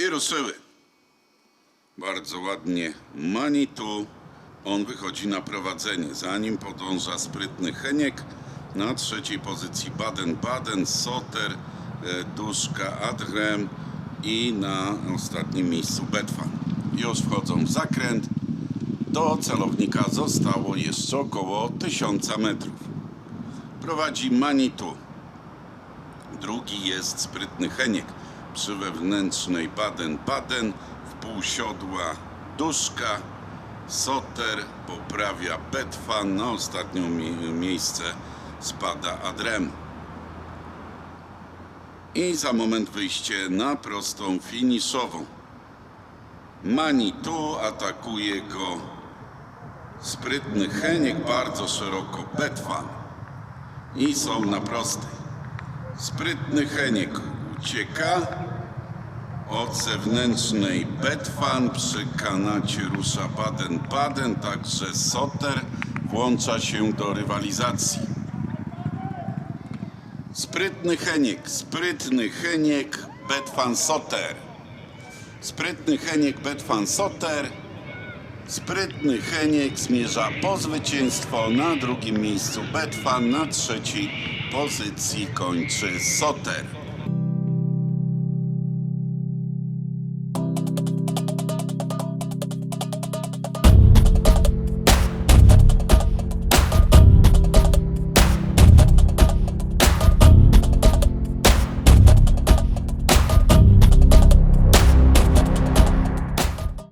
I ruszyły. Bardzo ładnie Manitu. On wychodzi na prowadzenie. Za nim podąża sprytny Heniek. Na trzeciej pozycji Baden-Baden, Soter, e, Duszka, Adrem i na ostatnim miejscu Betfan. Już wchodzą w zakręt. Do celownika zostało jeszcze około 1000 metrów. Prowadzi Manitu. Drugi jest sprytny Heniek. Przy wewnętrznej Baden-Baden w pół siodła Duszka. Soter poprawia Betfan. Na ostatnie mie- miejsce spada Adrem. I za moment wyjście na prostą finiszową. Manitu atakuje go sprytny Heniek, bardzo szeroko Betfan. I są na prostej. Sprytny Heniek ucieka od zewnętrznej Betfan. Przy kanacie rusza Baden-Baden, także Soter włącza się do rywalizacji. Sprytny Heniek, sprytny Heniek, Betfan Soter. Sprytny Heniek, Betfan Soter. Sprytny Heniek zmierza po zwycięstwo. Na drugim miejscu Betfan, na trzeciej pozycji kończy Soter.